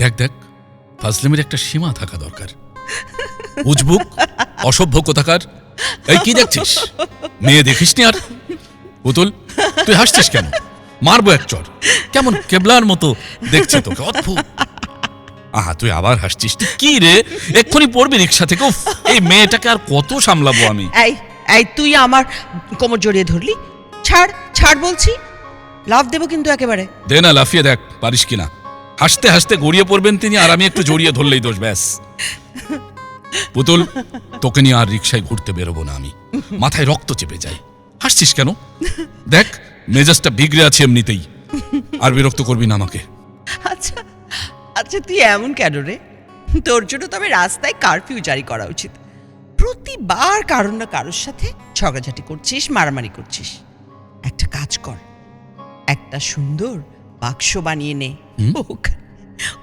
দেখ দেখ ফাজলেমের একটা সীমা থাকা দরকার। উজবুক অসভ্য কোথাকার এই কি দেখছিস? মেয়ে দেখিসনি আর? পুতুল তুই হাসছিস কেন? মারবো এক চর। কেমন কেবলার মতো দেখছে তোকে অদ্ভুত। আহা তুই আবার হাসছিস কি রে? এক্ষুনি পড়বি রিক্সা থেকে উফ, এই মেয়েটাকে আর কত সামলাবো আমি? এই এই তুই আমার কোমর জড়িয়ে ধরলি? ছাড় ছাড় বলছি। লাভ দেবো কিন্তু একেবারে। দে না লাফিয়ে দেখ পারিস কিনা? হাসতে হাসতে গড়িয়ে পড়বেন তিনি, আর আমি একটু জড়িয়ে ধরলেই দোষ, ব্যাস। পুতুল, তোকে নিয়ে আর রিক্সায় ঘুরতে বেরোবো না আমি। মাথায় রক্ত চেপে যায়। হাসছিস কেন? দেখ, মেজাজটা বিগড়ে আছে এমনিতেই। আর বিরক্ত করবি না আমাকে। আচ্ছা আচ্ছা তুই এমন কেন রে? তোর জন্য তবে রাস্তায় কারফিউ জারি করা উচিত। প্রতিবার কারোর না কারোর সাথে ঝগড়াঝাটি করছিস, মারামারি করছিস। একটা কাজ কর। একটা সুন্দর বাক্স বানিয়ে নে।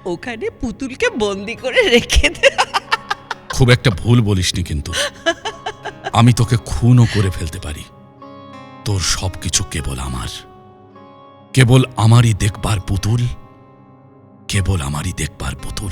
ওখানে পুতুলকে বন্দি করে রেখে দে। খুব একটা ভুল বলিসনি কিন্তু। আমি তোকে খুনও করে ফেলতে পারি। তোর সব কিছু কেবল আমার। কেবল আমারই দেখবার পুতুল কেবল আমারই দেখবার পুতুল।